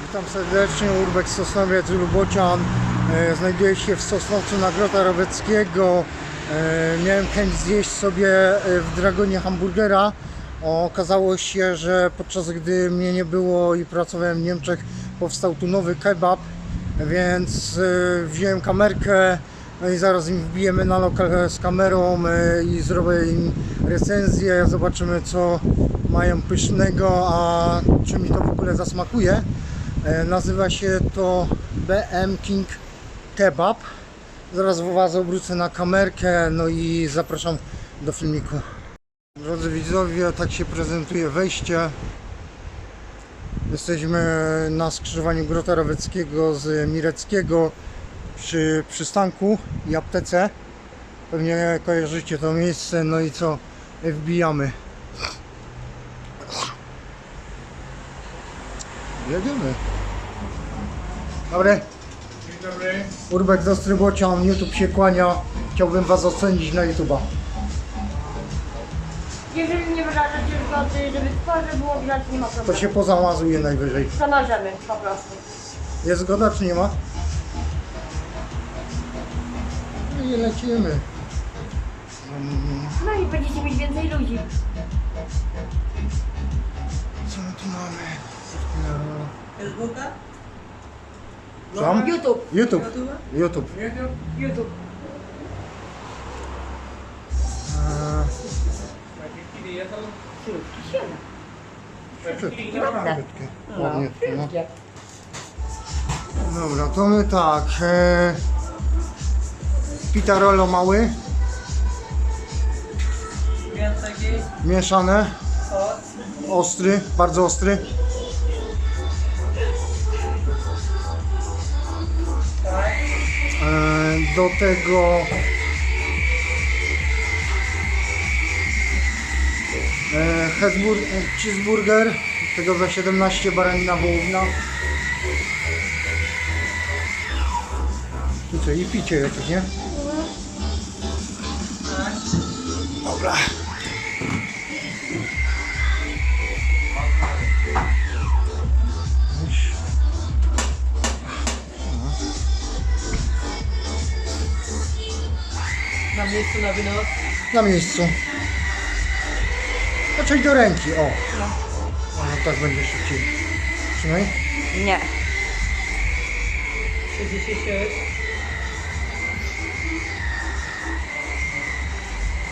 Witam serdecznie, Urbex Sosnowiec Lubocian. E, Znajduję się w Sosnowcu na Grota Roweckiego. E, Miałem chęć zjeść sobie e, w Dragonie hamburgera. Okazało się, że podczas gdy mnie nie było i pracowałem w Niemczech, powstał tu nowy kebab, więc wziąłem kamerkę no i zaraz im wbijemy na lokal z kamerą i zrobię im recenzję. Zobaczymy co mają pysznego, a czy mi to w ogóle zasmakuje. E, Nazywa się to BM King Kebab. Zaraz Was obrócę na kamerkę, no i zapraszam do filmiku. Drodzy widzowie, tak się prezentuje wejście. Jesteśmy na skrzyżowaniu Grota Roweckiego z Mireckiego przy przystanku i aptece. Pewnie kojarzycie to miejsce, no i co? Wbijamy. Jedziemy. Dobry. Dzień dobry. Urbek z Ostrybocian, YouTube się kłania. Chciałbym Was ocenić na YouTube'a. Jeżeli nie wyrażacie zgody, żeby twarze było widać, nie ma To problemu. się pozamazuje najwyżej. Zamarzemy po prostu. Jest zgoda czy nie ma? No i lecimy. Mm, No i będziecie mieć więcej ludzi. Co my tu mamy? YouTube'a? YouTube. YouTube. Eee, Ładne. Ładnie, no. Dobra, to my tak. E, Pitarolo mały, mieszane, ostry, bardzo ostry. Do tego e, e, cheeseburger, tego za 17 baranina wołowina. I co, i picie jakieś, nie? Na miejscu na wynos. Na miejscu. Raczej do ręki, o. No. No tak będzie szybciej. Trzymaj. Nie. 36.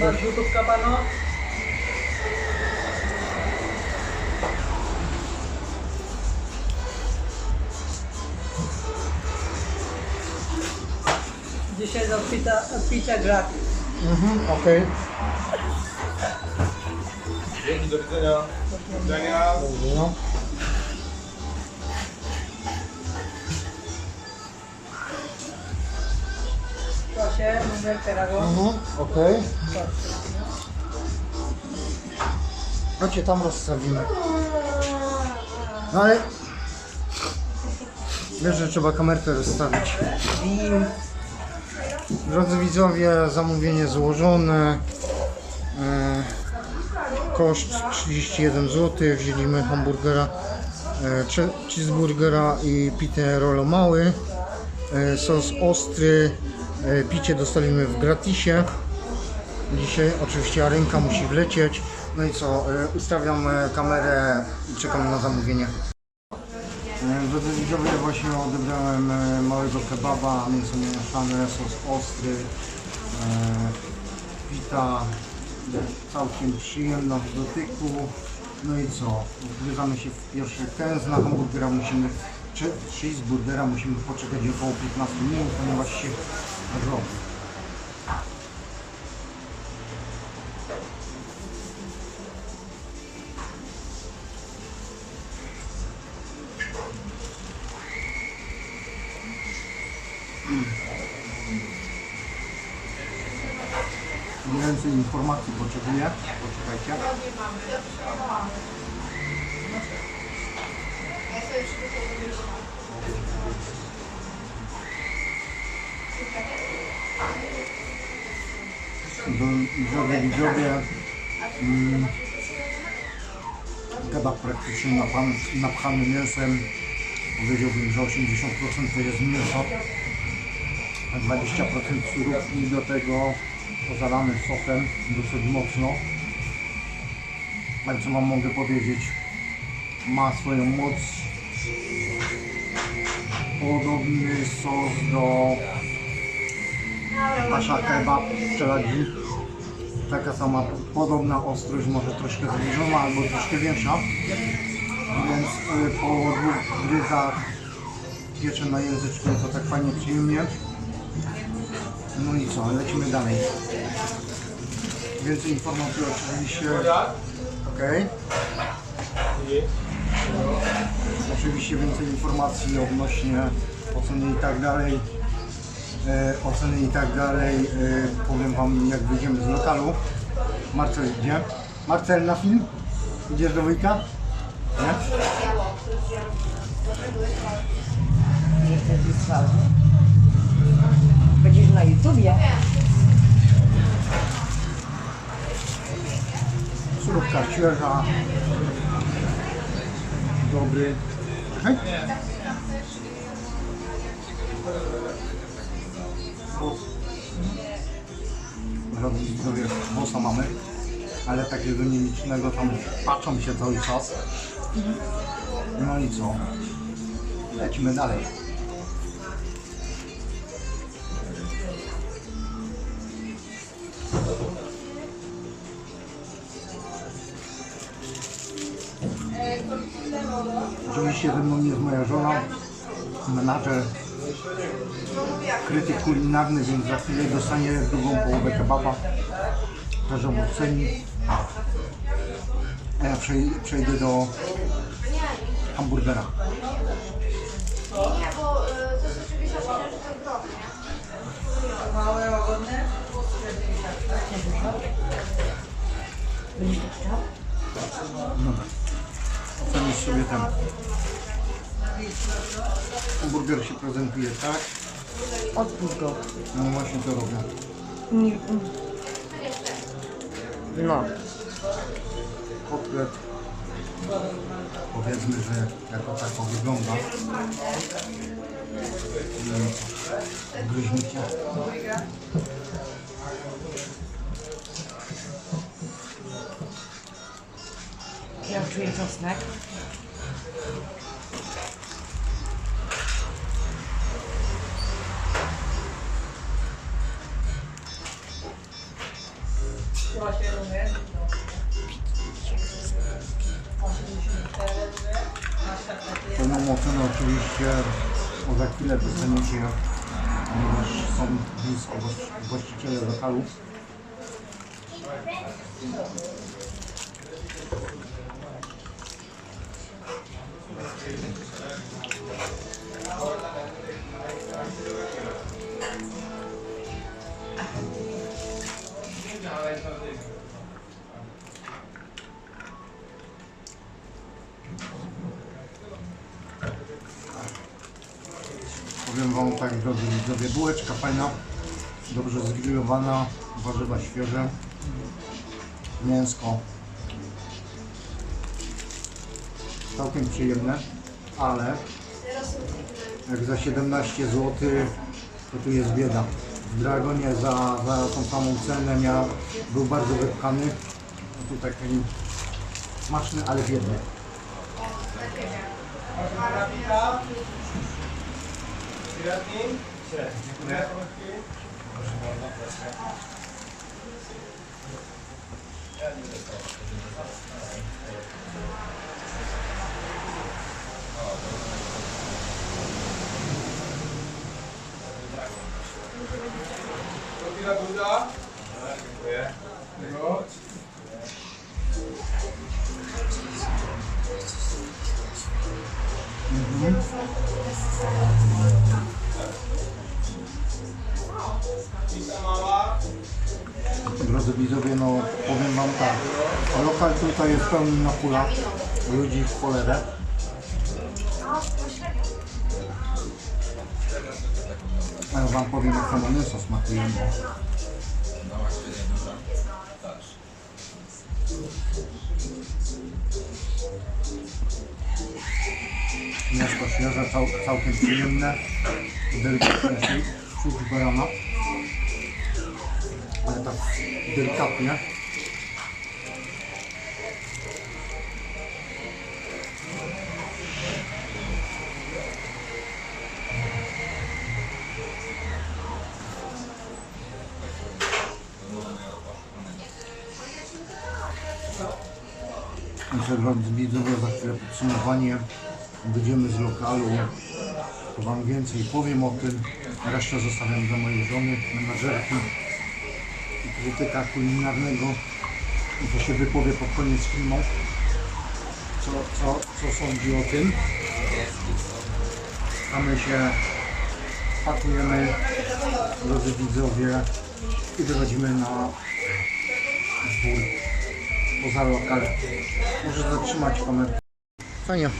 Masz gotówka pano? Dzisiaj do picia, picia gratis. Mhm, okej. Dzięki, do widzenia. Do widzenia. Dobrze, no. Proszę, numer teraz. Mhm, okej. Cię tam rozstawimy. No ale... Wiesz, że trzeba kamerkę rozstawić. Drodzy widzowie, zamówienie złożone. E, koszt 31 zł. Wzięliśmy hamburgera, e, cheeseburgera i pitę rolo mały. E, sos ostry. Picie dostaliśmy w gratisie. Dzisiaj oczywiście ręka musi wlecieć. No i co, ustawiam kamerę i czekam na zamówienie. E, Drodzy widzowie, właśnie odebrałem e, małego kebaba, mięso mieszane, sos ostry, e, pita, e, całkiem przyjemna w dotyku. No i co, wgryzamy się w pierwszy kęs, na hamburgera musimy, czy cheeseburgera musimy poczekać około 15 minut, ponieważ się robi. Potrzebuję. Poczekajcie. Widzowie, widzowie. Mm, kebab praktycznie napchany, napchany mięsem. powiedziałbym, że 80% to jest mięso, a 20% surówki do tego pozalane sosem dosyć mocno. Ale co wam mogę powiedzieć, ma swoją moc. Podobny sos do pasza kebab Czeladzi. Taka sama podobna ostrość, może troszkę zbliżona albo troszkę większa. Więc y, po dwóch gryzach piecze na języczku to tak fajnie przyjemnie. No i co, lecimy dalej. Więcej informacji oczywiście. Okej. Oczywiście więcej informacji odnośnie oceny i tak dalej. E, oceny i tak dalej. E, powiem Wam jak wyjdziemy z lokalu. Marcel idzie. Marcel na film? Idziesz do wujka? Nie? Nie Będziesz na YouTubie. Surówka świeża. Dobry. Hej. Robi zdrowie bossa mamy, ale takiego nielicznego tam patrzą się cały czas. No i co? Lecimy dalej. Oczywiście ze mną jest moja żona, menadżer, krytyk kulinarny, więc za chwilę dostanie drugą połowę kebaba. Też ją oceni. A ja przej- przejdę do hamburgera. Nie, bo y, to jest oczywiście? Małe, łagodne. Będziesz to chciał? Dobra. Ocenisz sobie ten. Hamburger się prezentuje tak. Odpuść go. No właśnie to robię. Nie. No. Kotlet. Powiedzmy, że jako tako wygląda. I czuję czosnek. Numer. Pełną ocenę oczywiście za chwilę dostaniecie, ponieważ są blisko właści- właściciele lokalu. Wam tak, drodzy widzowie, bułeczka fajna, dobrze zgrillowana, warzywa świeże, mięsko. Całkiem przyjemne, ale jak za 17 zł to tu jest bieda. W Dragonie za, za tą samą cenę miał, był bardzo wypchany, a tu taki smaczny, ale biedny. Średni? Średni. Tortilla buda. Dziękuję. Tego. Pizza mała. Drodzy widzowie, no powiem wam tak, lokal tutaj jest pełny na pula, ludzi w cholerę. Ja wam powiem jak samo mięso smakuje. bo Mięsko świeże, cał, całkiem przyjemne, delikatne czuć barana, ale tak delikatnie. Myślę, że widzowie za chwilę podsumowanie. Wyjdziemy z lokalu, to Wam więcej powiem o tym. Resztę zostawiam dla mojej żony, menadżerki i krytyka kulinarnego. I to się wypowie pod koniec filmu. Co, co, co sądzi o tym. A my się pakujemy, drodzy widzowie, i wychodzimy na dwór poza lokal. Może zatrzymać kamerę. Fajnie.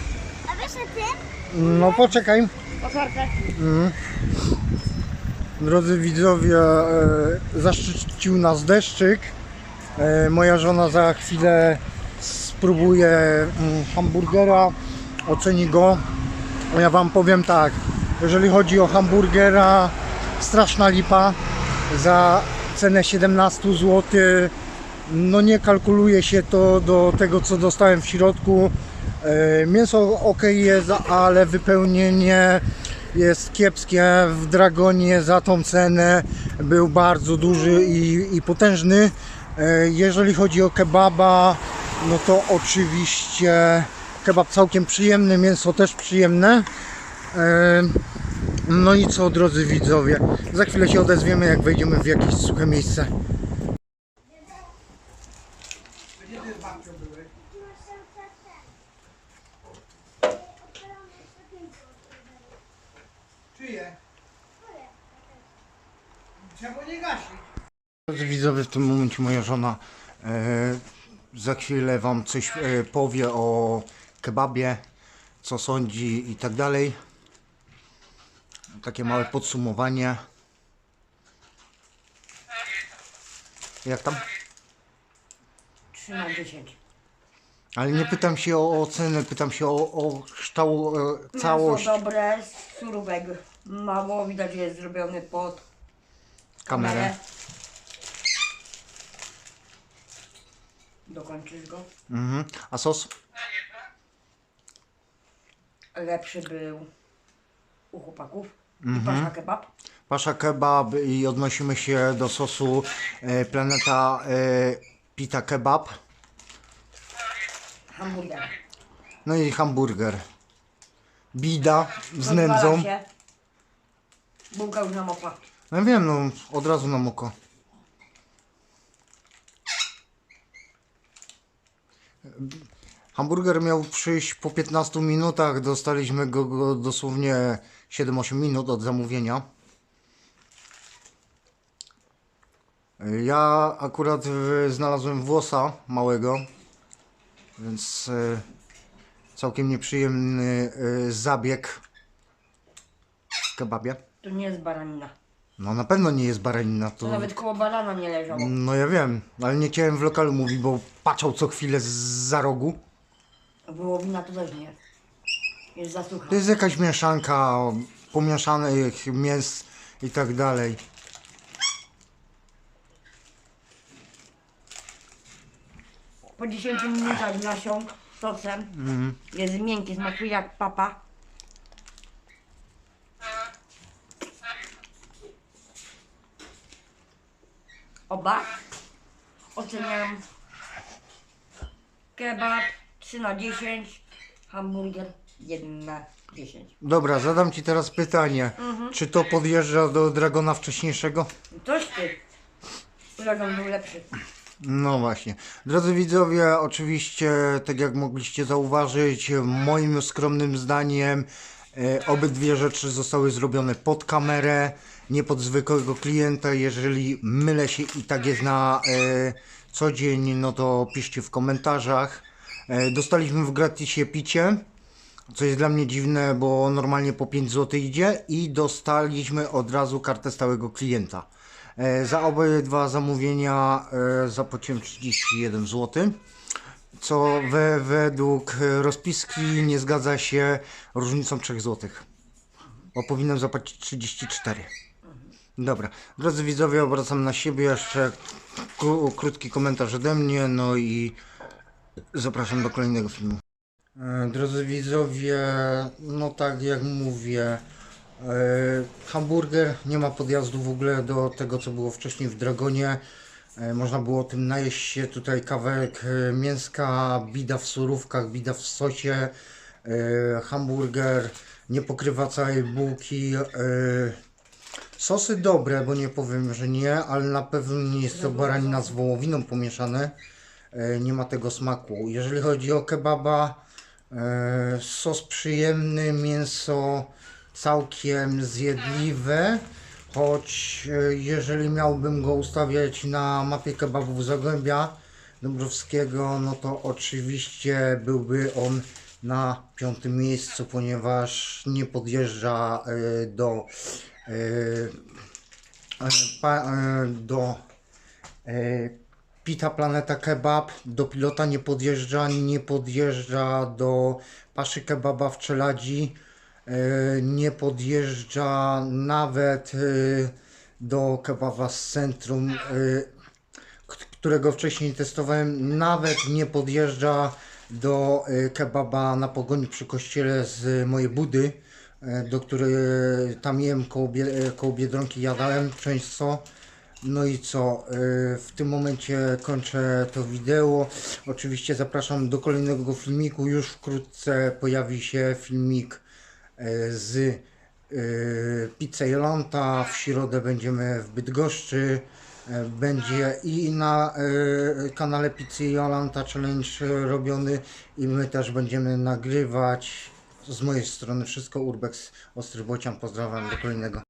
Tym? No poczekaj. Otwarte. Drodzy widzowie, e, zaszczycił nas deszczyk. E, moja żona za chwilę spróbuje mm, hamburgera, oceni go. Ja Wam powiem tak, jeżeli chodzi o hamburgera, straszna lipa za cenę 17 zł. No nie kalkuluje się to do tego, co dostałem w środku. E, Mięso ok jest, ale wypełnienie jest kiepskie. W Dragonie za tą cenę był bardzo duży i, i potężny. E, Jeżeli chodzi o kebaba, no to oczywiście kebab całkiem przyjemny, mięso też przyjemne. E, No i co, drodzy widzowie, za chwilę się odezwiemy, jak wejdziemy w jakieś suche miejsce. Czemu nie gasi? Drodzy widzowie, w tym momencie moja żona e, za chwilę Wam coś e, powie o kebabie, co sądzi i tak dalej. Takie małe podsumowanie. Jak tam? 3 na 10. Ale nie pytam się o ocenę, pytam się o, o kształt, e, całość Mięso dobre, surówek mało, widać, że jest zrobiony pod kamerę. Dokończysz go. Mhm. A sos? Lepszy był u chłopaków. Mhm. I pasza kebab. Pasza kebab i odnosimy się do sosu e, Planeta e, Pita Kebab. Hamburger. No i hamburger. Bida z Rozwala nędzą. się. Bułka już namokła. No wiem, no od razu na oko. Hamburger miał przyjść po 15 minutach, dostaliśmy go, go dosłownie 7-8 minut od zamówienia. Ja akurat znalazłem włosa małego, więc y, całkiem nieprzyjemny y, zabieg w kebabie. To nie jest baranina. No na pewno nie jest baranina, To nawet koło barana nie leżało. No ja wiem, ale nie chciałem w lokalu mówić, bo patrzał co chwilę z za rogu. Wołowina to też nie jest. Jest za sucha. To jest jakaś mieszanka pomieszanych mięs i tak dalej. Po 10 minutach nasiąg sosem. Jest miękki, smakuje jak papa. Kebab 3 na 10, hamburger 1 na 10. Dobra, zadam Ci teraz pytanie. Czy to podjeżdża do Dragona wcześniejszego? Coś ty. Dragon był lepszy. No właśnie. Drodzy widzowie, oczywiście, tak jak mogliście zauważyć, moim skromnym zdaniem e, obydwie rzeczy zostały zrobione pod kamerę, nie pod zwykłego klienta. Jeżeli mylę się i tak jest na e, co dzień, no to piszcie w komentarzach. E, dostaliśmy w gratisie picie. Co jest dla mnie dziwne, bo normalnie po 5 zł idzie i dostaliśmy od razu kartę stałego klienta. E, za obydwa zamówienia e, zapłaciłem 31 zł. co we, według rozpiski nie zgadza się różnicą 3 zł. Bo powinienem zapłacić 34. Dobra, drodzy widzowie, obracam na siebie jeszcze kró- krótki komentarz ode mnie, no i zapraszam do kolejnego filmu. E, Drodzy widzowie, no tak jak mówię, e, hamburger nie ma podjazdu w ogóle do tego, co było wcześniej w Dragonie. E, Można było tym najeść się tutaj kawałek mięska, bida w surówkach, bida w sosie, hamburger nie pokrywa całej bułki. Sosy dobre, bo nie powiem, że nie, ale na pewno nie jest to baranina z wołowiną pomieszane. E, Nie ma tego smaku. Jeżeli chodzi o kebaba, e, sos przyjemny, mięso całkiem zjedliwe. Choć e, jeżeli miałbym go ustawiać na mapie kebabów Zagłębia Dąbrowskiego, no to oczywiście byłby on na piątym miejscu, ponieważ nie podjeżdża do do e, Pita Planeta Kebab, do pilota nie podjeżdża, nie podjeżdża do Paszy Kebaba w Czeladzi, e, nie podjeżdża nawet e, do kebaba z centrum, e, którego wcześniej testowałem, nawet nie podjeżdża do e, kebaba na pogoni przy kościele z mojej budy, e, do której e, tam jem koło, e, koło Biedronki jadałem często. No i co, w tym momencie kończę to wideo. Oczywiście zapraszam do kolejnego filmiku. Już wkrótce pojawi się filmik z Pizza Jolanta. W środę będziemy w Bydgoszczy. Będzie i na kanale Pizzy Jolanta Challenge robiony i my też będziemy nagrywać. Z mojej strony wszystko. Urbex Ostry Bocian. Pozdrawiam do kolejnego.